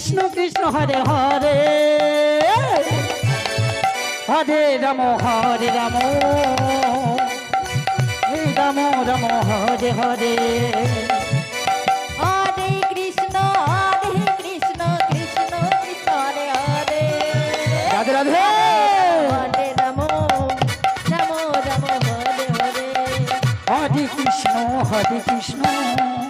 Krishna Krishna Hare Hare. Hare Ram Hare Ram. Ram Ram Hare Hare. Radhe Radhe. Ram Hare Hare. Hare